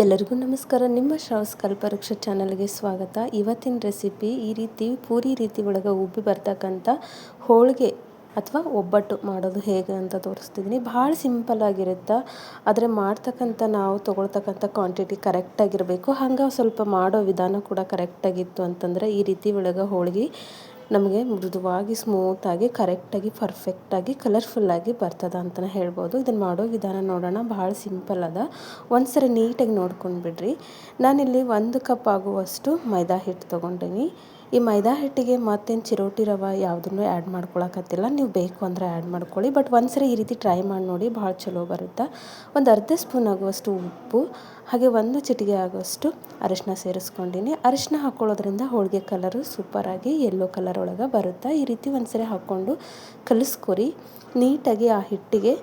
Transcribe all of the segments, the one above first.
ಎಲ್ಲರಿಗೂ ನಮಸ್ಕಾರ. ನಿಮ್ಮ ಶ್ರಾವಸ್ ಕಲ್ಪವೃಕ್ಷ ಚಾನಲ್ಗೆ ಸ್ವಾಗತ. ಇವತ್ತಿನ ರೆಸಿಪಿ ಈ ರೀತಿ ಪೂರಿ ರೀತಿ ಒಳಗೆ ಉಬ್ಬಿ ಬರ್ತಕ್ಕಂಥ ಹೋಳಿಗೆ ಅಥವಾ ಒಬ್ಬಟ್ಟು ಮಾಡೋದು ಹೇಗೆ ಅಂತ ತೋರಿಸ್ತಿದ್ದೀನಿ ಭಾಳ ಸಿಂಪಲ್ ಆಗಿರುತ್ತೆ. ಆದರೆ ಮಾಡ್ತಕ್ಕಂಥ ನಾವು ತೊಗೊಳ್ತಕ್ಕಂಥ ಕ್ವಾಂಟಿಟಿ ಕರೆಕ್ಟಾಗಿರಬೇಕು. ಹಂಗೆ ಸ್ವಲ್ಪ ಮಾಡೋ ವಿಧಾನ ಕೂಡ ಕರೆಕ್ಟಾಗಿತ್ತು ಅಂತಂದರೆ ಈ ರೀತಿ ಒಳಗೆ ಹೋಳಿಗೆ ನಮಗೆ ಮೃದುವಾಗಿ ಸ್ಮೂತಾಗಿ ಕರೆಕ್ಟಾಗಿ ಪರ್ಫೆಕ್ಟಾಗಿ ಕಲರ್ಫುಲ್ಲಾಗಿ ಬರ್ತದ ಅಂತಲೇ ಹೇಳ್ಬೋದು. ಇದನ್ನು ಮಾಡೋ ವಿಧಾನ ನೋಡೋಣ. ಭಾಳ ಸಿಂಪಲ್ ಅದ. ಒಂದು ಸರಿ ನೀಟಾಗಿ ನೋಡ್ಕೊಂಡು ಬಿಡ್ರಿ. ನಾನಿಲ್ಲಿ ಒಂದು ಕಪ್ ಆಗುವಷ್ಟು ಮೈದಾ ಹಿಟ್ಟು ತೊಗೊಂಡಿನಿ. ಈ ಮೈದಾ ಹಿಟ್ಟಿಗೆ ಮತ್ತೇನು ಚಿರೋಟಿ ರವೆ ಯಾವುದನ್ನು ಆ್ಯಡ್ ಮಾಡ್ಕೊಳಕತ್ತಿಲ್ಲ. ನೀವು ಬೇಕು ಅಂದರೆ ಆ್ಯಡ್ ಮಾಡ್ಕೊಳ್ಳಿ. ಬಟ್ ಒಂದ್ಸರಿ ಈ ರೀತಿ ಟ್ರೈ ಮಾಡಿ ನೋಡಿ ಭಾಳ ಚಲೋ ಬರುತ್ತೆ. ಒಂದು ಅರ್ಧ ಸ್ಪೂನ್ ಆಗುವಷ್ಟು ಉಪ್ಪು ಹಾಗೆ ಒಂದು ಚಿಟಿಗೆ ಆಗೋಷ್ಟು ಅರಿಶಿನ ಸೇರಿಸ್ಕೊಂಡಿನಿ. ಅರಿಶಿನ ಹಾಕ್ಕೊಳ್ಳೋದ್ರಿಂದ ಹೋಳಿಗೆ ಕಲರು ಸೂಪರಾಗಿ ಯೆಲ್ಲೋ ಕಲರ್ ಒಳಗೆ ಬರುತ್ತೆ. ಈ ರೀತಿ ಒಂದ್ಸರಿ ಹಾಕ್ಕೊಂಡು ಕಲಿಸ್ಕೊರಿ. ನೀಟಾಗಿ ಆ ಹಿಟ್ಟಿಗೆ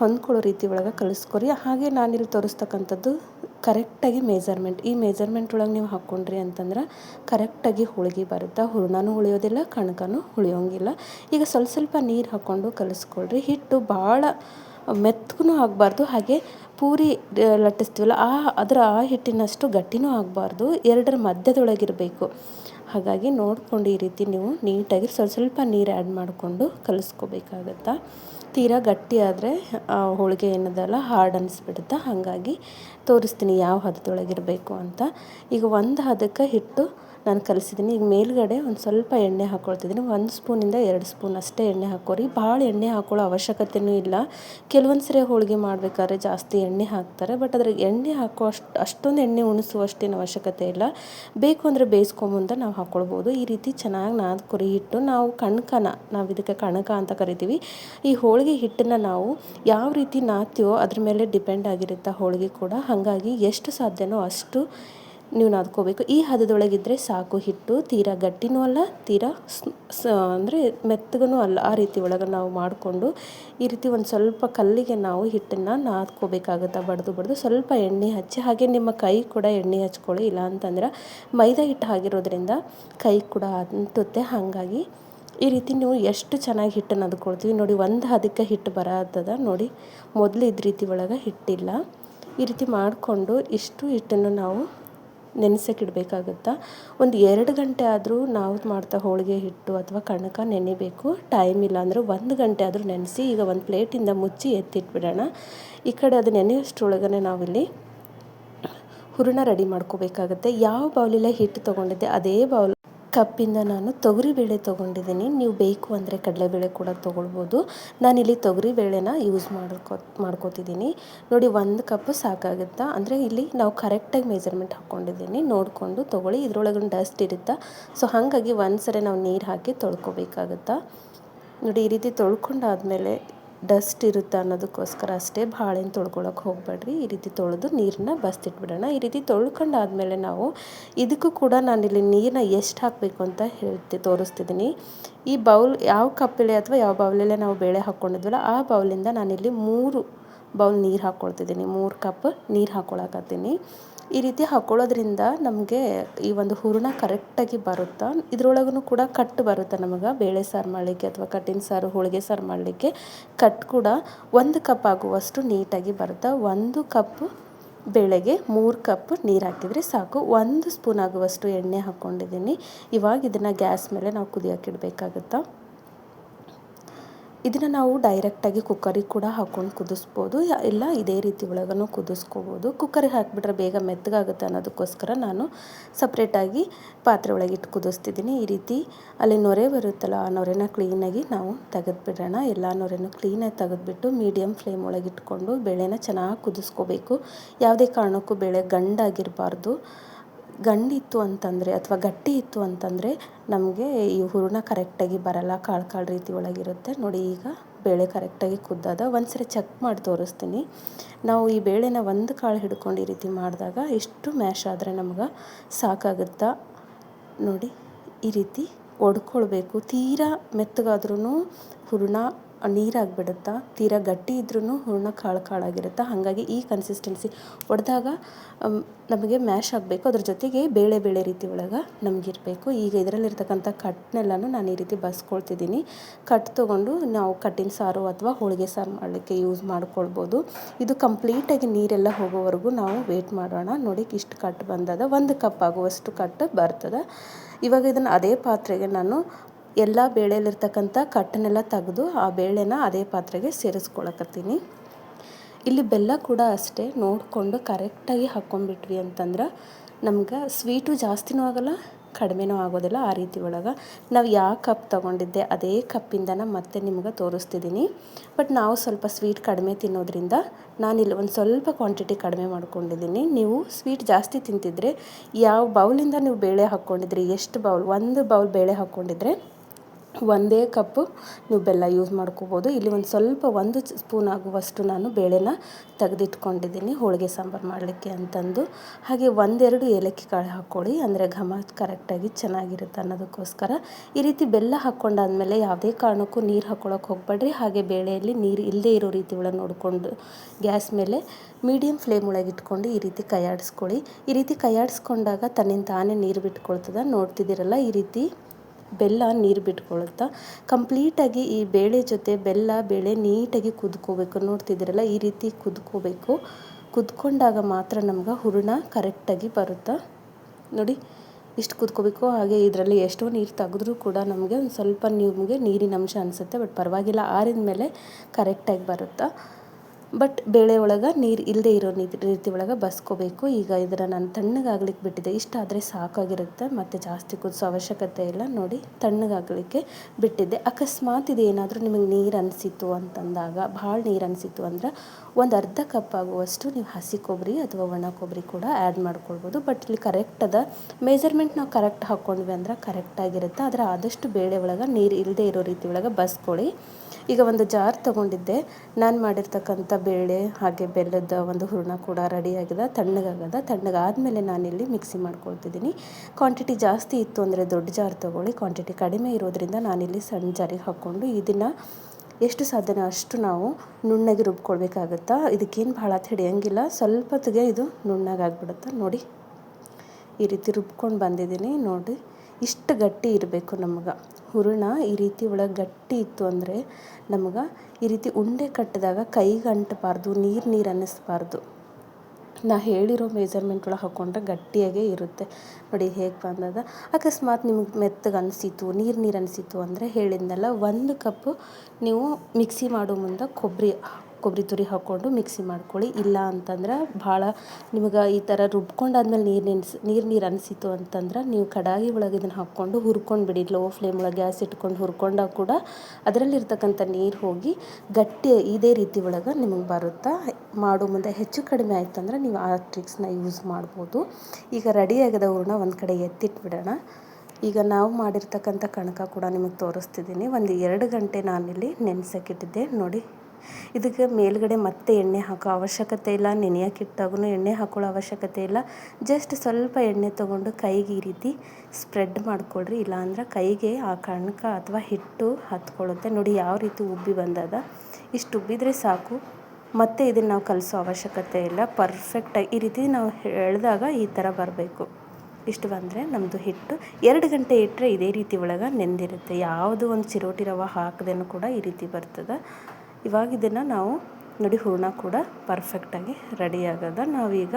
ಹೊಂದ್ಕೊಳ್ಳೋ ರೀತಿ ಒಳಗೆ ಕಲಿಸ್ಕೊರಿ. ಹಾಗೆ ನಾನಿಲ್ಲಿ ತೋರಿಸ್ತಕ್ಕಂಥದ್ದು ಕರೆಕ್ಟಾಗಿ ಮೇಜರ್ಮೆಂಟ್ ಈ ಮೇಜರ್ಮೆಂಟ್ ಒಳಗೆ ನೀವು ಹಾಕ್ಕೊಂಡ್ರಿ ಅಂತಂದ್ರೆ ಕರೆಕ್ಟಾಗಿ ಹೋಳಿಗೆ ಬರುತ್ತೆ. ಹೂರ್ಣನೂ ಉಳಿಯೋದಿಲ್ಲ ಕಣಕನೂ ಉಳಿಯೋಂಗಿಲ್ಲ ಈಗ ಸ್ವಲ್ಪ ಸ್ವಲ್ಪ ನೀರು ಹಾಕ್ಕೊಂಡು ಕಲಿಸ್ಕೊಳ್ರಿ. ಹಿಟ್ಟು ಭಾಳ ಮೆತ್ತಗೂ ಆಗಬಾರ್ದು. ಹಾಗೆ ಪೂರಿ ಲಟ್ಟಿಸ್ತೀವಲ್ಲ, ಆ, ಅದರ ಆ ಹಿಟ್ಟಿನಷ್ಟು ಗಟ್ಟಿನೂ ಆಗಬಾರ್ದು, ಎರಡರ ಮಧ್ಯದೊಳಗಿರಬೇಕು. ಹಾಗಾಗಿ ನೋಡಿಕೊಂಡು ಈ ರೀತಿ ನೀವು ನೀಟಾಗಿ ಸ್ವಲ್ಪ ಸ್ವಲ್ಪ ನೀರು ಆ್ಯಡ್ ಮಾಡಿಕೊಂಡು ಕಲಿಸ್ಕೋಬೇಕಾಗತ್ತಾ? ತೀರಾ ಗಟ್ಟಿ ಆದರೆ ಹೋಳಿಗೆ ಏನದಲ್ಲ ಹಾರ್ಡ್ ಅನಿಸ್ಬಿಡುತ್ತೆ? ಹಾಗಾಗಿ ತೋರಿಸ್ತೀನಿ ಯಾವ ಹದದೊಳಗಿರಬೇಕು ಅಂತ. ಈಗ ಒಂದು ಹದಕ್ಕೆ ಹಿಟ್ಟು ನಾನು ಕಲಿಸಿದ್ದೀನಿ. ಈಗ ಮೇಲುಗಡೆ ಒಂದು ಸ್ವಲ್ಪ ಎಣ್ಣೆ ಹಾಕ್ಕೊಳ್ತಿದ್ದೀನಿ ಒಂದು ಸ್ಪೂನಿಂದ ಎರಡು ಸ್ಪೂನ್ ಅಷ್ಟೇ ಎಣ್ಣೆ ಹಾಕೋರಿ. ಭಾಳ ಎಣ್ಣೆ ಹಾಕೊಳ್ಳೋ ಅವಶ್ಯಕತೆಯೂ ಇಲ್ಲ. ಕೆಲವೊಂದು ಸರಿ ಹೋಳಿಗೆ ಮಾಡಬೇಕಾದ್ರೆ ಜಾಸ್ತಿ ಎಣ್ಣೆ ಹಾಕ್ತಾರೆ. ಬಟ್ ಅದ್ರಾಗ ಎಣ್ಣೆ ಹಾಕೋ ಅಷ್ಟು, ಅಷ್ಟೊಂದು ಎಣ್ಣೆ ಉಣಿಸುವಷ್ಟೇನು ಅವಶ್ಯಕತೆ ಇಲ್ಲ. ಬೇಕು ಅಂದರೆ ಬೇಯಿಸ್ಕೊಂಬಂದು ನಾವು ಹಾಕ್ಕೊಳ್ಬೋದು ಈ ರೀತಿ ಚೆನ್ನಾಗಿ ನಾದ್ಕೊರಿ ಹಿಟ್ಟು. ನಾವು ಕಣ್ಕನ, ನಾವು ಇದಕ್ಕೆ ಕಣಕ ಅಂತ ಕರಿತೀವಿ. ಈ ಹೋಳಿಗೆ ಹಿಟ್ಟನ್ನು ನಾವು ಯಾವ ರೀತಿ ನಾತೀವೋ ಅದ್ರ ಮೇಲೆ ಡಿಪೆಂಡ್ ಆಗಿರುತ್ತೆ ಹೋಳಿಗೆ ಕೂಡ. ಹಾಗಾಗಿ ಎಷ್ಟು ಸಾಧ್ಯನೋ ಅಷ್ಟು ನೀವು ನಾದ್ಕೋಬೇಕು. ಈ ಹದದೊಳಗಿದ್ರೆ ಸಾಕು ಹಿಟ್ಟು, ತೀರಾ ಗಟ್ಟಿನೂ ಅಲ್ಲ, ತೀರಾ ಅಂದರೆ ಮೆತ್ತಗೂ ಅಲ್ಲ. ಆ ರೀತಿ ಒಳಗೆ ನಾವು ಮಾಡಿಕೊಂಡು ಈ ರೀತಿ ಒಂದು ಸ್ವಲ್ಪ ಕಲ್ಲಿಗೆ ನಾವು ಹಿಟ್ಟನ್ನು ನಾದ್ಕೋಬೇಕಾಗುತ್ತೆ ಬಡ್ದು ಬಡ್ದು. ಸ್ವಲ್ಪ ಎಣ್ಣೆ ಹಚ್ಚಿ, ಹಾಗೆ ನಿಮ್ಮ ಕೈ ಕೂಡ ಎಣ್ಣೆ ಹಚ್ಕೊಳ್ಳಿ. ಇಲ್ಲ ಅಂತಂದ್ರೆ ಮೈದಾ ಹಿಟ್ಟು ಆಗಿರೋದ್ರಿಂದ ಕೈ ಕೂಡ ಅಂಟುತ್ತೆ. ಹಾಗಾಗಿ ಈ ರೀತಿ ನೀವು ಎಷ್ಟು ಚೆನ್ನಾಗಿ ಹಿಟ್ಟನ್ನು ಅದ್ಕೊಳ್ತೀವಿ ನೋಡಿ, ಒಂದು ಹದಕ್ಕೆ ಹಿಟ್ಟು ಬರತ್ತದ ನೋಡಿ, ಮೊದಲು ಇದು ರೀತಿ ಒಳಗೆ ಹಿಟ್ಟಿಲ್ಲ. ಈ ರೀತಿ ಮಾಡಿಕೊಂಡು ಇಷ್ಟು ಹಿಟ್ಟನ್ನು ನಾವು ನೆನೆಸೋಕ್ಕಿಡಬೇಕಾಗುತ್ತಾ? ಒಂದು ಎರಡು ಗಂಟೆ ಆದರೂ ನಾವು ಮಾಡ್ತಾ ಹೋಳಿಗೆ ಹಿಟ್ಟು ಅಥವಾ ಕಣಕ ನೆನೆಬೇಕು. ಟೈಮ್ ಇಲ್ಲ ಅಂದರೆ ಒಂದು ಗಂಟೆ ಆದರೂ ನೆನೆಸಿ ಈಗ ಒಂದು ಪ್ಲೇಟಿಂದ ಮುಚ್ಚಿ ಎತ್ತಿಟ್ಬಿಡೋಣ. ಈ ಕಡೆ ಅದು ನೆನೆಯೋಷ್ಟರೊಳಗನೆ ನಾವಿಲ್ಲಿ ಹೂರಣ ರೆಡಿ ಮಾಡ್ಕೋಬೇಕಾಗುತ್ತೆ. ಯಾವ ಬೌಲಿಲ್ಲ ಹಿಟ್ಟು ತೊಗೊಂಡಿದ್ದೆ ಅದೇ ಬೌಲ್ ಕಪ್ಪಿಂದ ನಾನು ತೊಗರಿಬೇಳೆ ತೊಗೊಂಡಿದ್ದೀನಿ. ನೀವು ಬೇಕು ಅಂದರೆ ಕಡಲೆಬೇಳೆ ಕೂಡ ತೊಗೊಳ್ಬೋದು. ನಾನಿಲ್ಲಿ ತೊಗರಿಬೇಳೆನ ಯೂಸ್ ಮಾಡ್ಕೊ, ಮಾಡ್ಕೋತಿದ್ದೀನಿ. ನೋಡಿ ಒಂದು ಕಪ್ ಸಾಕಾಗುತ್ತಾ? ಅಂದರೆ ಇಲ್ಲಿ ನಾವು ಕರೆಕ್ಟಾಗಿ ಮೆಜರ್ಮೆಂಟ್ ಹಾಕ್ಕೊಂಡಿದ್ದೀನಿ ನೋಡಿಕೊಂಡು ತೊಗೊಳ್ಳಿ. ಇದ್ರೊಳಗೆ ಡಸ್ಟ್ ಇರುತ್ತೆ? ಸೊ ಹಾಗಾಗಿ ಒಂದು ಸರಿ ನಾವು ನೀರು ಹಾಕಿ ತೊಳ್ಕೊಬೇಕಾಗುತ್ತಾ? ನೋಡಿ ಈ ರೀತಿ ತೊಳ್ಕೊಂಡಾದ್ಮೇಲೆ ಡಸ್ಟ್ ಇರುತ್ತೆ ಅನ್ನೋದಕ್ಕೋಸ್ಕರ ಅಷ್ಟೇ ಭಾಳ ಏನು ತೊಳ್ಕೊಳಕ್ಕೆ ಹೋಗಬೇಡ್ರಿ. ಈ ರೀತಿ ತೊಳೆದು ನೀರನ್ನ ಬಸ್ತಿಟ್ಬಿಡೋಣ. ಈ ರೀತಿ ತೊಳ್ಕೊಂಡಾದ್ಮೇಲೆ ನಾವು ಇದಕ್ಕೂ ಕೂಡ ನಾನಿಲ್ಲಿ ನೀರನ್ನ ಎಷ್ಟು ಹಾಕಬೇಕು ಅಂತ ಹೇಳ್ತಿ ತೋರಿಸ್ತಿದ್ದೀನಿ ಈ ಬೌಲ್ ಯಾವ ಕಪ್ಪಲೆ ಅಥವಾ ಯಾವ ಬೌಲಲ್ಲೇ ನಾವು ಬೇಳೆ ಹಾಕ್ಕೊಂಡಿದ್ವಲ್ಲ, ಆ ಬೌಲಿಂದ ನಾನಿಲ್ಲಿ ಮೂರು ಬೌಲ್ ನೀರು ಹಾಕ್ಕೊಳ್ತಿದ್ದೀನಿ ಮೂರು ಕಪ್ ನೀರು ಹಾಕ್ಕೊಳಕತ್ತೀನಿ ಈ ರೀತಿ ಹಾಕ್ಕೊಳ್ಳೋದ್ರಿಂದ ನಮಗೆ ಈ ಒಂದು ಹೂರಣ ಕರೆಕ್ಟಾಗಿ ಬರುತ್ತಾ? ಇದ್ರೊಳಗೂ ಕೂಡ ಕಟ್ ಬರುತ್ತೆ ನಮಗೆ, ಬೇಳೆ ಸಾರು ಮಾಡಲಿಕ್ಕೆ ಅಥವಾ ಕಟ್ಟಿನ ಸಾರು, ಹೋಳಿಗೆ ಸಾರು ಮಾಡಲಿಕ್ಕೆ. ಕಟ್ ಕೂಡ ಒಂದು ಕಪ್ ಆಗುವಷ್ಟು ನೀಟಾಗಿ ಬರುತ್ತೆ? ಒಂದು ಕಪ್ ಬೇಳೆಗೆ ಮೂರು ಕಪ್ ನೀರು ಹಾಕಿದರೆ ಸಾಕು. ಒಂದು ಸ್ಪೂನ್ ಆಗುವಷ್ಟು ಎಣ್ಣೆ ಹಾಕ್ಕೊಂಡಿದ್ದೀನಿ ಇವಾಗ ಇದನ್ನು ಗ್ಯಾಸ್ ಮೇಲೆ ನಾವು ಕುದಿಯೋಕ್ಕಿಡಬೇಕಾಗುತ್ತಾ ಇದನ್ನು ನಾವು ಡೈರೆಕ್ಟಾಗಿ ಕುಕ್ಕರಿಗೆ ಕೂಡ ಹಾಕ್ಕೊಂಡು ಕುದಿಸ್ಬೋದು. ಇಲ್ಲ ಇದೇ ರೀತಿ ಒಳಗೂ ಕುದಿಸ್ಕೋಬೋದು. ಕುಕ್ಕರಿಗೆ ಹಾಕಿಬಿಟ್ರೆ ಬೇಗ ಮೆತ್ತಗಾಗುತ್ತೆ ಅನ್ನೋದಕ್ಕೋಸ್ಕರ ನಾನು ಸಪ್ರೇಟಾಗಿ ಪಾತ್ರೆ ಒಳಗೆ ಇಟ್ಟು ಕುದಿಸ್ತಿದ್ದೀನಿ. ಈ ರೀತಿ ಅಲ್ಲಿ ನೊರೆ ಬರುತ್ತಲ್ಲ, ಆ ನೊರೆನ ಕ್ಲೀನಾಗಿ ನಾವು ತೆಗೆದುಬಿಡೋಣ. ಎಲ್ಲ ನೊರೆನ ಕ್ಲೀನಾಗಿ ತೆಗೆದುಬಿಟ್ಟು ಮೀಡಿಯಮ್ ಫ್ಲೇಮ್ ಒಳಗೆ ಇಟ್ಕೊಂಡು, ಬೇಳೆನ ಚೆನ್ನಾಗಿ ಕುದಿಸ್ಕೋಬೇಕು. ಯಾವುದೇ ಕಾರಣಕ್ಕೂ ಬೇಳೆ ಗಂಡಾಗಿರಬಾರ್ದು. ಗಂಡಿತ್ತು ಅಂತಂದರೆ ಅಥವಾ ಗಟ್ಟಿ ಇತ್ತು ಅಂತಂದರೆ ನಮಗೆ ಈ ಹೂರಣ ಕರೆಕ್ಟಾಗಿ ಬರಲ್ಲ, ಕಾಳು ಕಾಳು ರೀತಿ ಒಳಗಿರುತ್ತೆ. ನೋಡಿ ಈಗ ಬೇಳೆ ಕರೆಕ್ಟಾಗಿ ಕುದ್ದದ. ಒಂದ್ಸರಿ ಚೆಕ್ ಮಾಡಿ ತೋರಿಸ್ತೀನಿ. ನಾವು ಈ ಬೇಳೆನ ಒಂದು ಕಾಳು ಹಿಡ್ಕೊಂಡು ಈ ರೀತಿ ಮಾಡಿದಾಗ ಇಷ್ಟು ಮ್ಯಾಶ್ ಆದರೆ ನಮ್ಗೆ ಸಾಕಾಗುತ್ತಾ? ನೋಡಿ, ಈ ರೀತಿ ಒಡ್ಕೊಳ್ಬೇಕು. ತೀರಾ ಮೆತ್ತಗಾದ್ರೂ ಹೂರಣ ನೀರಾಗಿಬಿಡುತ್ತಾ, ತೀರಾ ಗಟ್ಟಿ ಇದ್ರೂ ಹೂರ್ಣ ಕಾಳು ಕಾಳಾಗಿರುತ್ತೆ, ಹಾಗಾಗಿ ಈ ಕನ್ಸಿಸ್ಟೆನ್ಸಿ ಒಡೆದಾಗ ನಮಗೆ ಮ್ಯಾಶ್ ಆಗಬೇಕು. ಅದ್ರ ಜೊತೆಗೆ ಬೇಳೆ ಬೇಳೆ ರೀತಿ ಒಳಗೆ ನಮಗಿರಬೇಕು. ಈಗ ಇದರಲ್ಲಿರ್ತಕ್ಕಂಥ ಕಟ್ನೆಲ್ಲನೂ ನಾನು ಈ ರೀತಿ ಬಸ್ಕೊಳ್ತಿದ್ದೀನಿ. ಕಟ್ ತೊಗೊಂಡು ನಾವು ಕಟ್ಟಿನ ಸಾರು ಅಥವಾ ಹೋಳಿಗೆ ಸಾರು ಮಾಡಲಿಕ್ಕೆ ಯೂಸ್ ಮಾಡ್ಕೊಳ್ಬೋದು. ಇದು ಕಂಪ್ಲೀಟಾಗಿ ನೀರೆಲ್ಲ ಹೋಗೋವರೆಗೂ ನಾವು ವೇಟ್ ಮಾಡೋಣ. ನೋಡಿ ಇಷ್ಟು ಕಟ್ ಬಂದದ. ಒಂದು ಕಪ್ ಆಗುವಷ್ಟು ಕಟ್ ಬರ್ತದೆ. ಇವಾಗ ಇದನ್ನು ಅದೇ ಪಾತ್ರೆಗೆ ನಾನು ಎಲ್ಲ ಬೇಳೆಯಲ್ಲಿರ್ತಕ್ಕಂಥ ಕಟ್ಟನ್ನೆಲ್ಲ ತೆಗೆದು ಆ ಬೇಳೆನ ಅದೇ ಪಾತ್ರೆಗೆ ಸೇರಿಸ್ಕೊಳಕತ್ತೀನಿ. ಇಲ್ಲಿ ಬೆಲ್ಲ ಕೂಡ ಅಷ್ಟೇ, ನೋಡಿಕೊಂಡು ಕರೆಕ್ಟಾಗಿ ಹಾಕ್ಕೊಂಡ್ಬಿಟ್ವಿ ಅಂತಂದ್ರೆ ನಮ್ಗೆ ಸ್ವೀಟು ಜಾಸ್ತಿನೂ ಆಗೋಲ್ಲ, ಕಡಿಮೆನೂ ಆಗೋದಿಲ್ಲ ಆ ರೀತಿ ಒಳಗೆ. ನಾವು ಯಾವ ಕಪ್ ತೊಗೊಂಡಿದ್ದೆ ಅದೇ ಕಪ್ಪಿಂದನ ಮತ್ತೆ ನಿಮ್ಗೆ ತೋರಿಸ್ತಿದ್ದೀನಿ ಬಟ್ ನಾವು ಸ್ವಲ್ಪ ಸ್ವೀಟ್ ಕಡಿಮೆ ತಿನ್ನೋದ್ರಿಂದ ನಾನಿಲ್ಲಿ ಒಂದು ಸ್ವಲ್ಪ ಕ್ವಾಂಟಿಟಿ ಕಡಿಮೆ ಮಾಡ್ಕೊಂಡಿದ್ದೀನಿ ನೀವು ಸ್ವೀಟ್ ಜಾಸ್ತಿ ತಿಂತಿದ್ರೆ, ಯಾವ ಬೌಲಿಂದ ನೀವು ಬೇಳೆ ಹಾಕ್ಕೊಂಡಿದ್ರಿ ಎಷ್ಟು ಬೌಲ್, ಒಂದು ಬೌಲ್ ಬೇಳೆ ಹಾಕ್ಕೊಂಡಿದ್ರೆ ಒಂದೇ ಕಪ್ಪು ನೀವು ಬೆಲ್ಲ ಯೂಸ್ ಮಾಡ್ಕೋಬೋದು. ಇಲ್ಲಿ ಒಂದು ಸ್ವಲ್ಪ ಒಂದು ಸ್ಪೂನ್ ಆಗುವಷ್ಟು ನಾನು ಬೇಳೆನ ತೆಗೆದಿಟ್ಕೊಂಡಿದ್ದೀನಿ. ಹೋಳಿಗೆ ಸಾಂಬಾರು ಮಾಡಲಿಕ್ಕೆ ಅಂತಂದು. ಹಾಗೆ ಒಂದೆರಡು ಏಲಕ್ಕಿ ಕಾಳು ಹಾಕ್ಕೊಳ್ಳಿ. ಅಂದರೆ ಘಮ ಕರೆಕ್ಟಾಗಿ ಚೆನ್ನಾಗಿರುತ್ತೆ ಅನ್ನೋದಕ್ಕೋಸ್ಕರ. ಈ ರೀತಿ ಬೆಲ್ಲ ಹಾಕ್ಕೊಂಡಾದ್ಮೇಲೆ ಯಾವುದೇ ಕಾರಣಕ್ಕೂ ನೀರು ಹಾಕ್ಕೊಳಕ್ಕೆ ಹೋಗಬೇಡ್ರಿ. ಹಾಗೆ ಬೇಳೆಯಲ್ಲಿ ನೀರು ಇಲ್ಲದೇ ಇರೋ ರೀತಿ ಒಳಗೆ ನೋಡಿಕೊಂಡು ಗ್ಯಾಸ್ ಮೇಲೆ ಮೀಡಿಯಮ್ ಫ್ಲೇಮ್ ಒಳಗೆ ಇಟ್ಕೊಂಡು ಈ ರೀತಿ ಕೈಯಾಡಿಸ್ಕೊಳ್ಳಿ. ಈ ರೀತಿ ಕೈಯಾಡಿಸ್ಕೊಂಡಾಗ ತನ್ನಿಂದ ತಾನೇ ನೀರು ಬಿಟ್ಕೊಳ್ತದೆ. ನೋಡ್ತಿದ್ದೀರಲ್ಲ ಈ ರೀತಿ. ಬೆಲ್ಲ ನೀರು ಬಿಟ್ಕೊಳುತ್ತಾ ಕಂಪ್ಲೀಟಾಗಿ ಈ ಬೇಳೆ ಜೊತೆ ಬೆಲ್ಲ, ಬೇಳೆ ನೀಟಾಗಿ ಕುದ್ಕೋಬೇಕು. ನೋಡ್ತಿದ್ದೀರಲ್ಲ, ಈ ರೀತಿ ಕುದ್ಕೋಬೇಕು. ಕುದ್ಕೊಂಡಾಗ ಮಾತ್ರ ನಮ್ಗೆ ಹೂರಣ ಕರೆಕ್ಟಾಗಿ ಬರುತ್ತಾ? ನೋಡಿ, ಇಷ್ಟು ಕುದ್ಕೋಬೇಕು. ಹಾಗೆ ಇದರಲ್ಲಿ ಎಷ್ಟೋ ನೀರು ತೆಗೆದ್ರೂ ಕೂಡ ನಮಗೆ ಒಂದು ಸ್ವಲ್ಪ ನಿಮಗೆ ನೀರಿನ ಅಂಶ ಅನಿಸುತ್ತೆ, ಬಟ್ ಪರವಾಗಿಲ್ಲ. ಆರಿದ ಮೇಲೆ ಕರೆಕ್ಟಾಗಿ ಬರುತ್ತೆ? ಬಟ್ ಬೇಳೆ ಒಳಗೆ ನೀರು ಇಲ್ಲದೆ ಇರೋ ರೀತಿ ಒಳಗೆ ಬಸ್ಕೋಬೇಕು. ಈಗ ಇದರ ನಾನು ತಣ್ಣಗಾಗ್ಲಿಕ್ಕೆ ಬಿಟ್ಟಿದ್ದೆ. ಇಷ್ಟ ಆದರೆ ಸಾಕಾಗಿರುತ್ತೆ. ಮತ್ತು ಜಾಸ್ತಿ ಕುದಿಸೋ ಅವಶ್ಯಕತೆ ಇಲ್ಲ. ನೋಡಿ, ತಣ್ಣಗಾಗಲಿಕ್ಕೆ ಬಿಟ್ಟಿದ್ದೆ. ಅಕಸ್ಮಾತ್ ಇದು ಏನಾದರೂ ನಿಮಗೆ ನೀರು ಅನಿಸಿತು ಅಂತಂದಾಗ, ಭಾಳ ನೀರು ಅನಿಸಿತು ಅಂದ್ರೆ ಒಂದು ಅರ್ಧ ಕಪ್ ಆಗುವಷ್ಟು ನೀವು ಹಸಿ ಕೊಬ್ಬರಿ ಅಥವಾ ಒಣ ಕೊಬ್ಬರಿ ಕೂಡ ಆ್ಯಡ್ ಮಾಡ್ಕೊಳ್ಬೋದು. ಬಟ್ ಇಲ್ಲಿ ಕರೆಕ್ಟ್ ಅದ. ಮೆಜರ್ಮೆಂಟ್ ನಾವು ಕರೆಕ್ಟ್ ಹಾಕ್ಕೊಂಡ್ವಿ ಅಂದ್ರೆ ಕರೆಕ್ಟಾಗಿರುತ್ತೆ ಆದರೆ ಆದಷ್ಟು ಬೇಳೆ ಒಳಗೆ ನೀರು ಇಲ್ಲದೆ ಇರೋ ರೀತಿ ಒಳಗೆ ಬಸ್ಕೊಳ್ಳಿ ಈಗ ಒಂದು ಜಾರ್ ತಗೊಂಡಿದ್ದೆ. ನಾನು ಮಾಡಿರ್ತಕ್ಕಂಥ ಬೇಳೆ, ಹಾಗೆ ಬೆಲ್ಲದ ಒಂದು ಹೂರಣ ಕೂಡ ರೆಡಿಯಾಗಿದೆ ತಣ್ಣಗಾಗದ. ತಣ್ಣಗಾದಮೇಲೆ ನಾನಿಲ್ಲಿ ಮಿಕ್ಸಿ ಮಾಡ್ಕೊಳ್ತಿದ್ದೀನಿ. ಕ್ವಾಂಟಿಟಿ ಜಾಸ್ತಿ ಇತ್ತು ಅಂದರೆ ದೊಡ್ಡ ಜಾರ್ ತೊಗೊಳ್ಳಿ. ಕ್ವಾಂಟಿಟಿ ಕಡಿಮೆ ಇರೋದ್ರಿಂದ ನಾನಿಲ್ಲಿ ಸಣ್ಣ ಜಾರಿಗೆ ಹಾಕ್ಕೊಂಡು ಇದನ್ನು ಎಷ್ಟು ಸಾಧ್ಯನೋ ಅಷ್ಟು ನಾವು ನುಣ್ಣಗೆ ರುಬ್ಕೊಳ್ಬೇಕಾಗುತ್ತಾ? ಇದಕ್ಕೇನು ಭಾಳ ಹಿಡಿಯೋಂಗಿಲ್ಲ ಸ್ವಲ್ಪತ್ತಿಗೆ ಇದು ನುಣ್ಣಗಾಗ್ಬಿಡುತ್ತೆ. ನೋಡಿ, ಈ ರೀತಿ ರುಬ್ಕೊಂಡು ಬಂದಿದ್ದೀನಿ. ನೋಡಿ, ಇಷ್ಟು ಗಟ್ಟಿ ಇರಬೇಕು ನಮ್ಗೆ. ಹೂರಣ ಈ ರೀತಿ ಒಳಗೆ ಗಟ್ಟಿ ಇತ್ತು ಅಂದರೆ ನಮ್ಗೆ ಈ ರೀತಿ ಉಂಡೆ ಕಟ್ಟಿದಾಗ ಕೈಗೆ ಅಂಟಬಾರ್ದು ನೀರು ನೀರು ಅನ್ನಿಸ್ಬಾರ್ದು. ನಾ ಹೇಳಿರೋ ಮೆಜರ್ಮೆಂಟ್ ಒಳಗೆ ಹಾಕ್ಕೊಂಡ್ರೆ ಗಟ್ಟಿಯಾಗೇ ಇರುತ್ತೆ. ನೋಡಿ ಹೇಗೆ ಬಂದದ? ಅಕಸ್ಮಾತ್ ನಿಮ್ಗೆ ಮೆತ್ತಗೆ ಅನಿಸಿತು ನೀರು ನೀರು ಅನಿಸಿತು ಅಂದರೆ ಹೇಳಿದ್ನಲ್ಲ, ಒಂದು ಕಪ್ಪು ನೀವು ಮಿಕ್ಸಿ ಮಾಡೋ ಮುಂದೆ ಕೊಬ್ಬರಿ ಕೊಬ್ಬರಿ ತುರಿ ಹಾಕ್ಕೊಂಡು ಮಿಕ್ಸಿ ಮಾಡ್ಕೊಳ್ಳಿ. ಇಲ್ಲ ಅಂತಂದ್ರೆ ಭಾಳ ನಿಮಗೆ ಈ ಥರ ರುಬ್ಕೊಂಡಾದ್ಮೇಲೆ ನೀರು ನೆನ್ಸಿ, ನೀರು ನೀರು ಅನಿಸಿತು ಅಂತಂದ್ರೆ ನೀವು ಕಡಾಯಿ ಒಳಗೆ ಇದನ್ನು ಹಾಕ್ಕೊಂಡು ಹುರ್ಕೊಂಡು ಬಿಡಿ. ಲೋ ಫ್ಲೇಮ್ ಒಳಗೆ ಗ್ಯಾಸ್ ಇಟ್ಕೊಂಡು ಹುರ್ಕೊಂಡಾಗ ಕೂಡ ಅದರಲ್ಲಿರ್ತಕ್ಕಂಥ ನೀರು ಹೋಗಿ ಗಟ್ಟಿ ಇದೇ ರೀತಿ ಒಳಗೆ ನಿಮಗೆ ಬರುತ್ತಾ? ಮಾಡೋ ಮುಂದೆ ಹೆಚ್ಚು ಕಡಿಮೆ ಆಯ್ತಂದ್ರೆ ನೀವು ಆ ಟ್ರಿಕ್ಸ್ನ ಯೂಸ್ ಮಾಡ್ಬೋದು. ಈಗ ರೆಡಿ ಆಗದ ಒಂದು ಕಡೆ ಎತ್ತಿಟ್ಬಿಡೋಣ. ಈಗ ನಾವು ಮಾಡಿರ್ತಕ್ಕಂಥ ಕಣಕ ಕೂಡ ನಿಮಗೆ ತೋರಿಸ್ತಿದ್ದೀನಿ. ಒಂದು ಎರಡು ಗಂಟೆ ನಾನಿಲ್ಲಿ ನೆನೆಸಕ್ಕಿಟ್ಟಿದ್ದೆ ನೋಡಿ. ಇದಕ್ಕೆ ಮೇಲುಗಡೆ ಮತ್ತೆ ಎಣ್ಣೆ ಹಾಕೋ ಅವಶ್ಯಕತೆ ಇಲ್ಲ ನೆನೆಯೋಕ್ಕಿಟ್ಟಾಗೂ ಎಣ್ಣೆ ಹಾಕೊಳ್ಳೋ ಅವಶ್ಯಕತೆ ಇಲ್ಲ. ಜಸ್ಟ್ ಸ್ವಲ್ಪ ಎಣ್ಣೆ ತೊಗೊಂಡು ಕೈಗೆ ಈ ರೀತಿ ಸ್ಪ್ರೆಡ್ ಮಾಡ್ಕೊಳ್ರಿ, ಇಲ್ಲಾಂದ್ರೆ ಕೈಗೆ ಆ ಕಣಕ ಅಥವಾ ಹಿಟ್ಟು ಹತ್ಕೊಳ್ಳುತ್ತೆ. ನೋಡಿ ಯಾವ ರೀತಿ ಉಬ್ಬಿ ಬಂದದ. ಇಷ್ಟು ಉಬ್ಬಿದರೆ ಸಾಕು. ಮತ್ತೆ ಇದನ್ನು ನಾವು ಕಲಿಸೋ ಅವಶ್ಯಕತೆ ಇಲ್ಲ. ಪರ್ಫೆಕ್ಟಾಗಿ ಈ ರೀತಿ ನಾವು ಎಳೆದಾಗ ಈ ಥರ ಬರಬೇಕು. ಇಷ್ಟು ಬಂದರೆ ನಮ್ಮದು ಹಿಟ್ಟು. ಎರಡು ಗಂಟೆ ಇಟ್ಟರೆ ಇದೇ ರೀತಿ ಒಳಗೆ ನೆಂದಿರುತ್ತೆ. ಯಾವುದು ಒಂದು ಚಿರೋಟಿ ರವ ಹಾಕದೇನು ಕೂಡ ಈ ರೀತಿ ಬರ್ತದೆ. ಇವಾಗ ಇದನ್ನು ನಾವು ನೋಡಿ, ಹೂರ್ಣ ಕೂಡ ಪರ್ಫೆಕ್ಟಾಗಿ ರೆಡಿ ಆಗದ. ನಾವೀಗ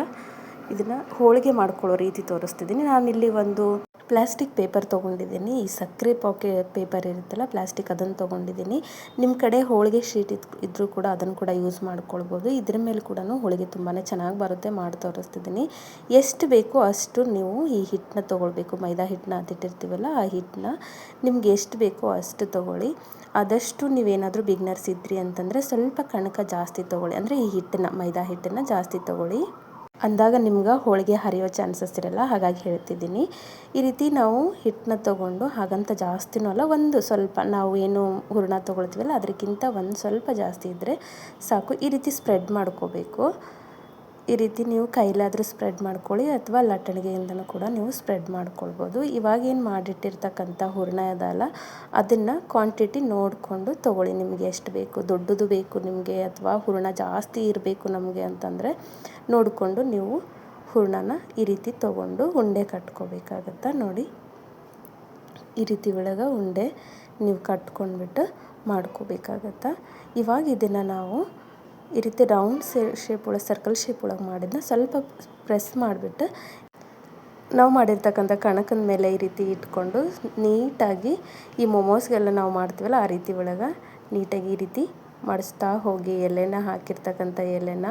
ಇದನ್ನು ಹೋಳಿಗೆ ಮಾಡ್ಕೊಳ್ಳೋ ರೀತಿ ತೋರಿಸ್ತಿದ್ದೀನಿ ನಾನಿಲ್ಲಿ ಒಂದು ಪ್ಲಾಸ್ಟಿಕ್ ಪೇಪರ್ ತೊಗೊಂಡಿದ್ದೀನಿ. ಈ ಸಕ್ಕರೆ ಪಾಕೆ ಪೇಪರ್ ಇರುತ್ತಲ್ಲ, ಪ್ಲಾಸ್ಟಿಕ್ ಅದನ್ನು ತೊಗೊಂಡಿದ್ದೀನಿ. ನಿಮ್ಮ ಕಡೆ ಹೋಳಿಗೆ ಶೀಟ್ ಇದ್ ಇದ್ದರೂ ಕೂಡ ಅದನ್ನು ಕೂಡ ಯೂಸ್ ಮಾಡ್ಕೊಳ್ಬೋದು. ಇದ್ರ ಮೇಲೆ ಕೂಡ ಹೋಳಿಗೆ ತುಂಬಾ ಚೆನ್ನಾಗಿ ಬರುತ್ತೆ ಮಾಡಿ ತೋರಿಸ್ತಿದ್ದೀನಿ. ಎಷ್ಟು ಬೇಕೋ ಅಷ್ಟು ನೀವು ಈ ಹಿಟ್ಟನ್ನ ತೊಗೊಳ್ಬೇಕು. ಮೈದಾ ಹಿಟ್ಟನ್ನ ಅದಿಟ್ಟಿರ್ತೀವಲ್ಲ ಆ ಹಿಟ್ಟನ್ನ ನಿಮ್ಗೆ ಎಷ್ಟು ಬೇಕೋ ಅಷ್ಟು ತೊಗೊಳ್ಳಿ. ಆದಷ್ಟು ನೀವೇನಾದರೂ ಬಿಗ್ನರ್ಸ್ ಇದ್ರಿ ಅಂತಂದರೆ ಸ್ವಲ್ಪ ಕಣಕ ಜಾಸ್ತಿ ತೊಗೊಳ್ಳಿ. ಅಂದರೆ ಈ ಹಿಟ್ಟನ್ನು, ಮೈದಾ ಹಿಟ್ಟನ್ನು ಜಾಸ್ತಿ ತೊಗೊಳ್ಳಿ. ಅಂದಾಗ ನಿಮ್ಗೆ ಹೋಳಿಗೆ ಹರಿಯೋ ಚಾನ್ಸಸ್ ಇರಲ್ಲ, ಹಾಗಾಗಿ ಹೇಳ್ತಿದ್ದೀನಿ. ಈ ರೀತಿ ನಾವು ಹಿಟ್ಟನ್ನ ತೊಗೊಂಡು ಹಾಗಂತ ಜಾಸ್ತಿನೂ ಅಲ್ಲ, ಒಂದು ಸ್ವಲ್ಪ ನಾವು ಏನು ಹೂರಣ ತೊಗೊಳ್ತೀವಲ್ಲ ಅದಕ್ಕಿಂತ ಒಂದು ಸ್ವಲ್ಪ ಜಾಸ್ತಿ ಇದ್ದರೆ ಸಾಕು. ಈ ರೀತಿ ಸ್ಪ್ರೆಡ್ ಮಾಡ್ಕೋಬೇಕು. ಈ ರೀತಿ ನೀವು ಕೈಲಾದರೂ ಸ್ಪ್ರೆಡ್ ಮಾಡ್ಕೊಳ್ಳಿ ಅಥವಾ ಲಟ್ಟಣಿಗೆಯಿಂದನೂ ಕೂಡ ನೀವು ಸ್ಪ್ರೆಡ್ ಮಾಡ್ಕೊಳ್ಬೋದು. ಇವಾಗೇನು ಮಾಡಿಟ್ಟಿರ್ತಕ್ಕಂಥ ಹೂರಣ ಅದಲ್ಲ, ಅದನ್ನು ಕ್ವಾಂಟಿಟಿ ನೋಡಿಕೊಂಡು ತೊಗೊಳ್ಳಿ ನಿಮಗೆ ಎಷ್ಟು ಬೇಕು, ದೊಡ್ಡದು ಬೇಕು ನಿಮಗೆ ಅಥವಾ ಹೂರ್ಣ ಜಾಸ್ತಿ ಇರಬೇಕು ನಮಗೆ ಅಂತಂದರೆ ನೋಡಿಕೊಂಡು ನೀವು ಹೂರ್ಣನ ಈ ರೀತಿ ತೊಗೊಂಡು ಉಂಡೆ ಕಟ್ಕೋಬೇಕಾಗತ್ತೆ ನೋಡಿ. ಈ ರೀತಿ ಒಳಗೆ ಉಂಡೆ ನೀವು ಕಟ್ಕೊಂಡ್ಬಿಟ್ಟು ಮಾಡ್ಕೋಬೇಕಾಗತ್ತೆ. ಇವಾಗ ಇದನ್ನು ನಾವು ಈ ರೀತಿ ರೌಂಡ್ ಶೇಪ್ ಒಳಗೆ ಸರ್ಕಲ್ ಶೇಪ್ ಒಳಗೆ ಮಾಡಿದ್ನ ಸ್ವಲ್ಪ ಪ್ರೆಸ್ ಮಾಡಿಬಿಟ್ಟು ನಾವು ಮಾಡಿರ್ತಕ್ಕಂಥ ಕಣಕದ ಮೇಲೆ ಈ ರೀತಿ ಇಟ್ಕೊಂಡು ನೀಟಾಗಿ ಈ ಮೊಮೋಸ್ಗೆಲ್ಲ ನಾವು ಮಾಡ್ತೀವಲ್ಲ ಆ ರೀತಿ ಒಳಗೆ ನೀಟಾಗಿ ಈ ರೀತಿ ಮಾಡಿಸ್ತಾ ಹೋಗಿ ಎಲೆನ ಹಾಕಿರ್ತಕ್ಕಂಥ ಎಲೆನ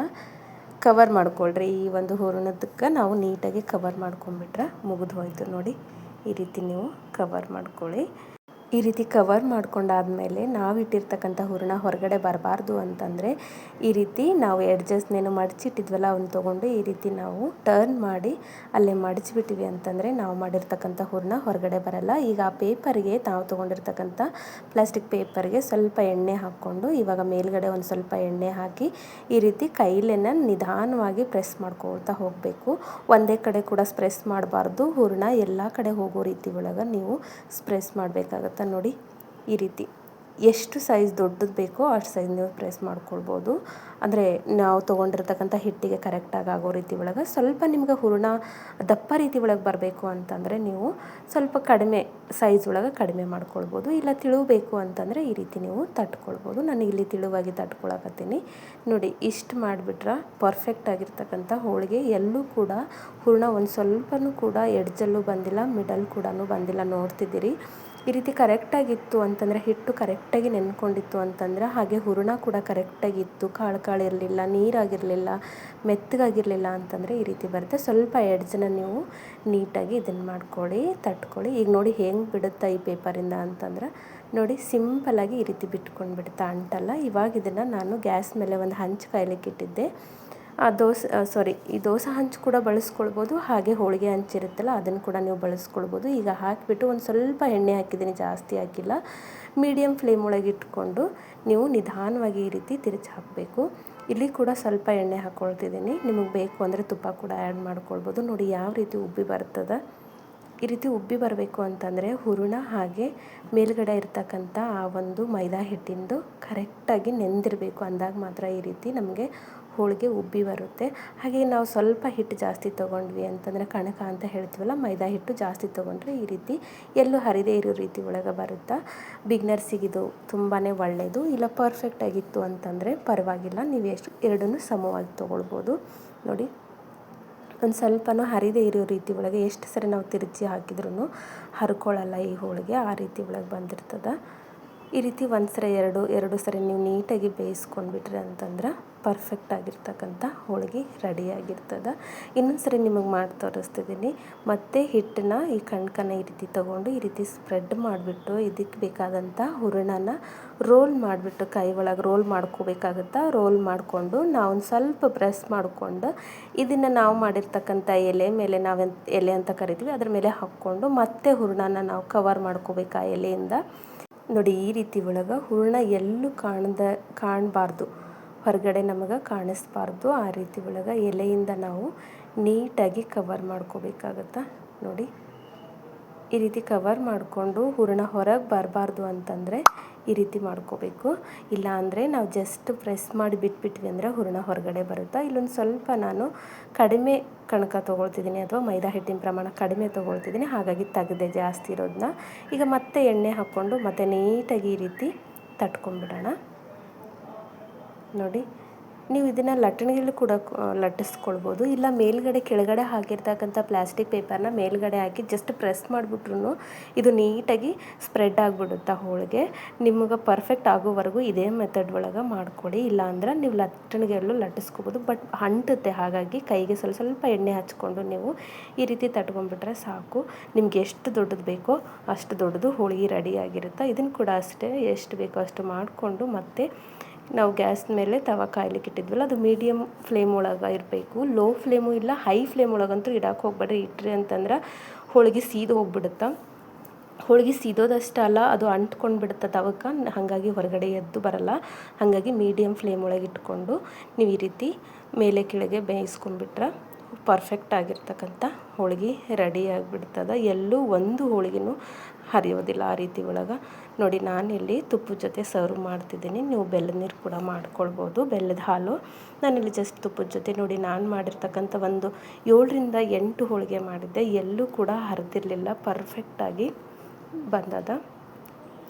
ಕವರ್ ಮಾಡ್ಕೊಳ್ರಿ. ಈ ಒಂದು ಹೂರಣದಕ್ಕೆ ನಾವು ನೀಟಾಗಿ ಕವರ್ ಮಾಡ್ಕೊಂಬಿಟ್ರೆ ಮುಗಿದು ಹೋಯ್ತು ನೋಡಿ. ಈ ರೀತಿ ನೀವು ಕವರ್ ಮಾಡ್ಕೊಳ್ಳಿ. ಈ ರೀತಿ ಕವರ್ ಮಾಡ್ಕೊಂಡಾದ್ಮೇಲೆ ನಾವು ಇಟ್ಟಿರ್ತಕ್ಕಂಥ ಹೂರಣ ಹೊರಗಡೆ ಬರಬಾರ್ದು ಅಂತಂದರೆ ಈ ರೀತಿ ನಾವು ಎಡ್ಜಸ್ನೇನು ಮಡಚಿಟ್ಟಿದ್ವಲ್ಲ ಅವನ್ನ ತೊಗೊಂಡು ಈ ರೀತಿ ನಾವು ಟರ್ನ್ ಮಾಡಿ ಅಲ್ಲೇ ಮಡಚಿಬಿಟ್ಟಿವಿ ಅಂತಂದರೆ ನಾವು ಮಾಡಿರ್ತಕ್ಕಂಥ ಹೂರಣ ಹೊರಗಡೆ ಬರಲ್ಲ. ಈಗ ಆ ಪೇಪರ್ಗೆ ನಾವು ತೊಗೊಂಡಿರ್ತಕ್ಕಂಥ ಪ್ಲಾಸ್ಟಿಕ್ ಪೇಪರ್ಗೆ ಸ್ವಲ್ಪ ಎಣ್ಣೆ ಹಾಕ್ಕೊಂಡು ಇವಾಗ ಮೇಲ್ಗಡೆ ಒಂದು ಸ್ವಲ್ಪ ಎಣ್ಣೆ ಹಾಕಿ ಈ ರೀತಿ ಕೈಲೇನ ನಿಧಾನವಾಗಿ ಪ್ರೆಸ್ ಮಾಡ್ಕೊಳ್ತಾ ಹೋಗಬೇಕು. ಒಂದೇ ಕಡೆ ಕೂಡ ಸ್ಪ್ರೆಸ್ ಮಾಡಬಾರ್ದು. ಹೂರಣ ಎಲ್ಲ ಕಡೆ ಹೋಗೋ ರೀತಿ ಒಳಗೆ ನೀವು ಸ್ಪ್ರೆಸ್ ಮಾಡಬೇಕಾಗತ್ತೆ. ನೋಡಿ ಈ ರೀತಿ. ಎಷ್ಟು ಸೈಜ್ ದೊಡ್ಡದು ಬೇಕೋ ಅಷ್ಟು ಸೈಜ್ ನೀವು ಪ್ರೆಸ್ ಮಾಡ್ಕೊಳ್ಬೋದು. ಅಂದರೆ ನಾವು ತೊಗೊಂಡಿರ್ತಕ್ಕಂಥ ಹಿಟ್ಟಿಗೆ ಕರೆಕ್ಟಾಗಿ ಆಗೋ ರೀತಿ ಒಳಗೆ ಸ್ವಲ್ಪ ನಿಮ್ಗೆ ಹೂರ್ಣ ದಪ್ಪ ರೀತಿ ಒಳಗೆ ಬರಬೇಕು ಅಂತಂದರೆ ನೀವು ಸ್ವಲ್ಪ ಕಡಿಮೆ ಸೈಜ್ ಒಳಗೆ ಕಡಿಮೆ ಮಾಡ್ಕೊಳ್ಬೋದು. ಇಲ್ಲ ತಿಳುಬೇಕು ಅಂತಂದರೆ ಈ ರೀತಿ ನೀವು ತಟ್ಕೊಳ್ಬೋದು. ನಾನು ಇಲ್ಲಿ ತಿಳುವಾಗಿ ತಟ್ಕೊಳಕತ್ತೀನಿ. ನೋಡಿ, ಇಷ್ಟು ಮಾಡಿಬಿಟ್ರೆ ಪರ್ಫೆಕ್ಟ್ ಆಗಿರ್ತಕ್ಕಂಥ ಹೋಳಿಗೆ ಎಲ್ಲೂ ಕೂಡ ಹೂರ್ಣ ಒಂದು ಸ್ವಲ್ಪನೂ ಕೂಡ ಎಡ್ಜಲ್ಲೂ ಬಂದಿಲ್ಲ ಮಿಡಲ್ ಕೂಡ ಬಂದಿಲ್ಲ. ನೋಡ್ತಿದ್ದೀರಿ. ಈ ರೀತಿ ಕರೆಕ್ಟಾಗಿತ್ತು ಅಂತಂದರೆ, ಹಿಟ್ಟು ಕರೆಕ್ಟಾಗಿ ನೆನ್ಕೊಂಡಿತ್ತು ಅಂತಂದ್ರೆ, ಹಾಗೆ ಹೂರಣ ಕೂಡ ಕರೆಕ್ಟಾಗಿತ್ತು. ಕಾಳು ಕಾಳು ಇರಲಿಲ್ಲ ನೀರಾಗಿರಲಿಲ್ಲ, ಮೆತ್ತಗಾಗಿರಲಿಲ್ಲ ಅಂತಂದರೆ ಈ ರೀತಿ ಬರುತ್ತೆ. ಸ್ವಲ್ಪ ಎಡ್ಜನ್ನ ನೀವು ನೀಟಾಗಿ ಇದನ್ನು ಮಾಡ್ಕೊಳ್ಳಿ, ತಟ್ಕೊಳ್ಳಿ. ಈಗ ನೋಡಿ ಹೆಂಗೆ ಬಿಡುತ್ತೆ ಈ ಪೇಪರಿಂದ ಅಂತಂದ್ರೆ, ನೋಡಿ ಸಿಂಪಲಾಗಿ ಈ ರೀತಿ ಬಿಟ್ಕೊಂಡು ಬಿಡುತ್ತಾ ಅಂಟಲ್ಲ. ಇವಾಗ ಇದನ್ನು ನಾನು ಗ್ಯಾಸ್ ಮೇಲೆ ಒಂದು ಹಂಚು ಕಾಯ್ಲಿಕ್ಕೆ ಇಟ್ಟಿದ್ದೆ ಆ ದೋಸೆ ಸಾರಿ ಈ ದೋಸೆ ಹಂಚು ಕೂಡ ಬಳಸ್ಕೊಳ್ಬೋದು. ಹಾಗೆ ಹೋಳಿಗೆ ಹಂಚಿರುತ್ತಲ್ಲ ಅದನ್ನು ಕೂಡ ನೀವು ಬಳಸ್ಕೊಳ್ಬೋದು. ಈಗ ಹಾಕಿಬಿಟ್ಟು ಒಂದು ಸ್ವಲ್ಪ ಎಣ್ಣೆ ಹಾಕಿದ್ದೀನಿ, ಜಾಸ್ತಿ ಹಾಕಿಲ್ಲ. ಮೀಡಿಯಮ್ ಫ್ಲೇಮ್ ಒಳಗೆ ಇಟ್ಕೊಂಡು ನೀವು ನಿಧಾನವಾಗಿ ಈ ರೀತಿ ತಿರುಚಿ ಹಾಕಬೇಕು. ಇಲ್ಲಿ ಕೂಡ ಸ್ವಲ್ಪ ಎಣ್ಣೆ ಹಾಕ್ಕೊಳ್ತಿದ್ದೀನಿ ನಿಮಗೆ ಬೇಕು ಅಂದರೆ ತುಪ್ಪ ಕೂಡ ಆ್ಯಡ್ ಮಾಡ್ಕೊಳ್ಬೋದು. ನೋಡಿ ಯಾವ ರೀತಿ ಉಬ್ಬಿ ಬರ್ತದೆ. ಈ ರೀತಿ ಉಬ್ಬಿ ಬರಬೇಕು ಅಂತಂದರೆ ಹುರುಣ ಹಾಗೆ ಮೇಲ್ಗಡೆ ಇರ್ತಕ್ಕಂಥ ಆ ಒಂದು ಮೈದಾ ಹಿಟ್ಟಿಂದು ಕರೆಕ್ಟಾಗಿ ನೆಂದಿರಬೇಕು. ಅಂದಾಗ ಮಾತ್ರ ಈ ರೀತಿ ನಮಗೆ ಹೋಳಿಗೆ ಉಬ್ಬಿ ಬರುತ್ತೆ. ಹಾಗೆ ನಾವು ಸ್ವಲ್ಪ ಹಿಟ್ಟು ಜಾಸ್ತಿ ತೊಗೊಂಡ್ವಿ ಅಂತಂದರೆ ಕಣಕ ಅಂತ ಹೇಳ್ತೀವಲ್ಲ, ಮೈದಾ ಹಿಟ್ಟು ಜಾಸ್ತಿ ತೊಗೊಂಡ್ರೆ ಈ ರೀತಿ ಎಲ್ಲೂ ಹರಿದೇ ಇರೋ ರೀತಿ ಒಳಗೆ ಬರುತ್ತಾ? ಬಿಗ್ನರ್ಸಿಗೆ ಇದು ತುಂಬಾ ಒಳ್ಳೆಯದು ಇಲ್ಲ ಪರ್ಫೆಕ್ಟ್ ಆಗಿತ್ತು ಅಂತಂದರೆ ಪರವಾಗಿಲ್ಲ. ನೀವು ಎಷ್ಟು, ಎರಡನ್ನು ಸಮವಾಗಿ ತೊಗೊಳ್ಬೋದು. ನೋಡಿ, ಒಂದು ಸ್ವಲ್ಪನೂ ಹರಿದೇ ಇರೋ ರೀತಿ ಒಳಗೆ ಎಷ್ಟು ಸರಿ ನಾವು ತಿರುಚಿ ಹಾಕಿದ್ರೂ ಹರ್ಕೊಳ್ಳಲ್ಲ ಈ ಹೋಳಿಗೆ. ಆ ರೀತಿ ಒಳಗೆ ಬಂದಿರ್ತದೆ. ಈ ರೀತಿ ಒಂದು ಸರಿ, ಎರಡು ಎರಡು ಸರಿ ನೀವು ನೀಟಾಗಿ ಬೇಯಿಸ್ಕೊಂಡ್ಬಿಟ್ರಿ ಅಂತಂದ್ರೆ ಪರ್ಫೆಕ್ಟ್ ಆಗಿರ್ತಕ್ಕಂಥ ಹೋಳಿಗೆ ರೆಡಿಯಾಗಿರ್ತದೆ ಇನ್ನೊಂದು ಸರಿ ನಿಮಗೆ ಮಾಡಿ ತೋರಿಸ್ತಿದ್ದೀನಿ ಮತ್ತು ಹಿಟ್ಟನ್ನ ಈ ಕಣ್ಕನ ಈ ರೀತಿ ತೊಗೊಂಡು ಈ ರೀತಿ ಸ್ಪ್ರೆಡ್ ಮಾಡಿಬಿಟ್ಟು ಇದಕ್ಕೆ ಬೇಕಾದಂಥ ಹೂರಣನ ರೋಲ್ ಮಾಡಿಬಿಟ್ಟು ಕೈ ಒಳಗೆ ರೋಲ್ ಮಾಡ್ಕೋಬೇಕಾಗತ್ತೆ ರೋಲ್ ಮಾಡಿಕೊಂಡು ನಾವು ಸ್ವಲ್ಪ ಪ್ರೆಸ್ ಮಾಡಿಕೊಂಡು ಇದನ್ನು ನಾವು ಮಾಡಿರ್ತಕ್ಕಂಥ ಎಲೆ ಮೇಲೆ ನಾವು ಎಲೆ ಅಂತ ಕರಿತೀವಿ, ಅದ್ರ ಮೇಲೆ ಹಾಕ್ಕೊಂಡು ಮತ್ತೆ ಹೂರಣನ ನಾವು ಕವರ್ ಮಾಡ್ಕೋಬೇಕು ಆ ಎಲೆಯಿಂದ. ನೋಡಿ, ಈ ರೀತಿ ಒಳಗೆ ಹೂರಣ ಎಲ್ಲೂ ಕಾಣದ, ಕಾಣಬಾರ್ದು. ಹೊರಗಡೆ ನಮಗೆ ಕಾಣಿಸ್ಬಾರ್ದು. ಆ ರೀತಿ ಒಳಗೆ ಎಲೆಯಿಂದ ನಾವು ನೀಟಾಗಿ ಕವರ್ ಮಾಡ್ಕೋಬೇಕಾಗತ್ತೆ? ನೋಡಿ. ಈ ರೀತಿ ಕವರ್ ಮಾಡಿಕೊಂಡು ಹೂರಣ ಹೊರಗೆ ಬರಬಾರ್ದು ಅಂತಂದರೆ ಈ ರೀತಿ ಮಾಡ್ಕೋಬೇಕು. ಇಲ್ಲ ಅಂದರೆ ನಾವು ಜಸ್ಟ್ ಪ್ರೆಸ್ ಮಾಡಿ ಬಿಟ್ಬಿಟ್ವಿ ಅಂದರೆ ಹೂರಣ ಹೊರಗಡೆ ಬರುತ್ತಾ? ಇಲ್ಲೊಂದು ಸ್ವಲ್ಪ ನಾನು ಕಡಿಮೆ ಕಣಕ ತೊಗೊಳ್ತಿದ್ದೀನಿ ಅಥವಾ ಮೈದಾ ಹಿಟ್ಟಿನ ಪ್ರಮಾಣ ಕಡಿಮೆ ತೊಗೊಳ್ತಿದ್ದೀನಿ ಹಾಗಾಗಿ ತೆಗೆದೆ ಜಾಸ್ತಿ ಇರೋದನ್ನ ಈಗ ಮತ್ತೆ ಎಣ್ಣೆ ಹಾಕ್ಕೊಂಡು ಮತ್ತೆ ನೀಟಾಗಿ ಈ ರೀತಿ ತಟ್ಕೊಂಡ್ಬಿಡೋಣ. ನೋಡಿ. ನೀವು ಇದನ್ನು ಲಟ್ಟಣಿಗೆಲ್ಲೂ ಕೂಡ ಲಟ್ಟಿಸ್ಕೊಳ್ಬೋದು. ಇಲ್ಲ ಮೇಲ್ಗಡೆ ಕೆಳಗಡೆ ಹಾಕಿರ್ತಕ್ಕಂಥ ಪ್ಲಾಸ್ಟಿಕ್ ಪೇಪರ್ನ ಮೇಲ್ಗಡೆ ಹಾಕಿ ಜಸ್ಟ್ ಪ್ರೆಸ್ ಮಾಡಿಬಿಟ್ರು ಇದು ನೀಟಾಗಿ ಸ್ಪ್ರೆಡ್ ಆಗಿಬಿಡುತ್ತೆ ಹೋಳಿಗೆ. ನಿಮಗೆ ಪರ್ಫೆಕ್ಟ್ ಆಗೋವರೆಗೂ ಇದೇ ಮೆಥಡ್ ಒಳಗೆ ಮಾಡ್ಕೊಳ್ಳಿ ಇಲ್ಲಾಂದ್ರೆ ನೀವು ಲಟ್ಟಣಿಗೆಲ್ಲೂ ಲಟ್ಟಿಸ್ಕೋಬೋದು. ಬಟ್ ಅಂಟುತ್ತೆ. ಹಾಗಾಗಿ ಕೈಗೆ ಸ್ವಲ್ಪ ಸ್ವಲ್ಪ ಎಣ್ಣೆ ಹಚ್ಕೊಂಡು ನೀವು ಈ ರೀತಿ ತಟ್ಕೊಂಡ್ಬಿಟ್ರೆ ಸಾಕು. ನಿಮ್ಗೆ ಎಷ್ಟು ದೊಡ್ಡದು ಬೇಕೋ ಅಷ್ಟು ದೊಡ್ಡದು ಹೋಳಿಗೆ ರೆಡಿಯಾಗಿರುತ್ತೆ ಇದನ್ನು ಕೂಡ ಅಷ್ಟೇ, ಎಷ್ಟು ಬೇಕೋ ಅಷ್ಟು ಮಾಡಿಕೊಂಡು ಮತ್ತೆ ನಾವು ಗ್ಯಾಸ್ ಮೇಲೆ ತವ ಕಾಯ್ಲಿಕ್ಕೆ ಇಟ್ಟಿದ್ವಲ್ಲ, ಅದು ಮೀಡಿಯಮ್ ಫ್ಲೇಮ್ ಒಳಗೆ ಇರಬೇಕು. ಲೋ ಫ್ಲೇಮು ಇಲ್ಲ ಹೈ ಫ್ಲೇಮ್ ಒಳಗಂತೂ ಇಡಕ್ಕೆ ಹೋಗ್ಬೇಡ್ರಿ. ಇಟ್ರಿ ಅಂತಂದ್ರೆ ಹೋಳಿಗೆ ಸೀದು ಹೋಗ್ಬಿಡುತ್ತೆ. ಹೋಳಿಗೆ ಸೀದೋದಷ್ಟಲ್ಲ, ಅದು ಅಂಟ್ಕೊಂಡು ಬಿಡುತ್ತೆ ತವಕ್ಕೆ ಹಾಗಾಗಿ ಹೊರಗಡೆ ಎದ್ದು ಬರಲ್ಲ. ಹಾಗಾಗಿ ಮೀಡಿಯಮ್ ಫ್ಲೇಮ್ ಒಳಗೆ ಇಟ್ಕೊಂಡು, ನೀವು ಈ ರೀತಿ ಮೇಲೆ ಕೆಳಗೆ ಬೇಯಿಸ್ಕೊಂಡ್ಬಿಟ್ರೆ ಪರ್ಫೆಕ್ಟ್ ಆಗಿರ್ತಕ್ಕಂಥ ಹೋಳಿಗೆ ರೆಡಿ ಆಗಿಬಿಡ್ತದೆ. ಎಲ್ಲೂ ಒಂದು ಹೋಳಿಗೆನೂ ಹರಿಯೋದಿಲ್ಲ ಆ ರೀತಿ ಒಳಗೆ. ನೋಡಿ ನಾನು ಇಲ್ಲಿ ತುಪ್ಪದ ಜೊತೆ ಸರ್ವ್ ಮಾಡ್ತಿದ್ದೀನಿ. ನೀವು ಬೆಲ್ಲದ ನೀರು ಕೂಡ ಮಾಡ್ಕೊಳ್ಬೋದು. ಬೆಲ್ಲದ ಹಾಲು. ನಾನಿಲ್ಲಿ ಜಸ್ಟ್ ತುಪ್ಪದ ಜೊತೆ ನೋಡಿ, ನಾನು ಮಾಡಿರ್ತಕ್ಕಂಥ ಒಂದು ಏಳರಿಂದ ಎಂಟು ಹೋಳಿಗೆ ಮಾಡಿದ್ದೆ. ಎಲ್ಲೂ ಕೂಡ ಹರಿದಿರಲಿಲ್ಲ. ಪರ್ಫೆಕ್ಟಾಗಿ ಬಂದದ.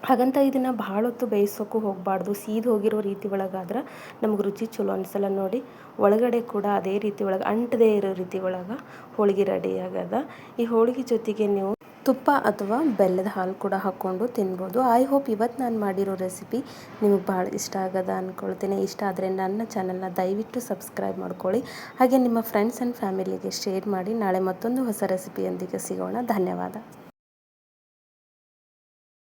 ಹಾಗಂತ ಇದನ್ನು ಭಾಳ ಹೊತ್ತು ಬೇಯಿಸೋಕ್ಕೂ ಹೋಗಬಾರ್ದು. ಸೀದು ಹೋಗಿರೋ ರೀತಿ ಒಳಗಾದ್ರೆ ನಮ್ಗೆ ರುಚಿ ಚಲೋ ಅನಿಸಲ್ಲ ನೋಡಿ. ಒಳಗಡೆ ಕೂಡ ಅದೇ ರೀತಿ ಒಳಗೆ, ಅಂಟದೇ ಇರೋ ರೀತಿ ಒಳಗೆ ಹೋಳಿಗೆ ರೆಡಿ ಆಗದ. ಈ ಹೋಳಿಗೆ ಜೊತೆಗೆ ನೀವು ತುಪ್ಪ ಅಥವಾ ಬೆಲ್ಲದ ಹಾಲು ಕೂಡ ಹಾಕ್ಕೊಂಡು ತಿನ್ಬೋದು. ಐ ಹೋಪ್ ಇವತ್ತು ನಾನು ಮಾಡಿರೋ ರೆಸಿಪಿ ನಿಮಗೆ ಭಾಳ ಇಷ್ಟ ಆಗದ ಅಂದ್ಕೊಳ್ತೀನಿ ಇಷ್ಟ ಆದರೆ ನನ್ನ ಚಾನಲ್ನ ದಯವಿಟ್ಟು ಸಬ್ಸ್ಕ್ರೈಬ್ ಮಾಡ್ಕೊಳ್ಳಿ. ಹಾಗೆ ನಿಮ್ಮ ಫ್ರೆಂಡ್ಸ್ ಆ್ಯಂಡ್ ಫ್ಯಾಮಿಲಿಗೆ ಶೇರ್ ಮಾಡಿ. ನಾಳೆ ಮತ್ತೊಂದು ಹೊಸ ರೆಸಿಪಿಯೊಂದಿಗೆ ಸಿಗೋಣ. ಧನ್ಯವಾದ.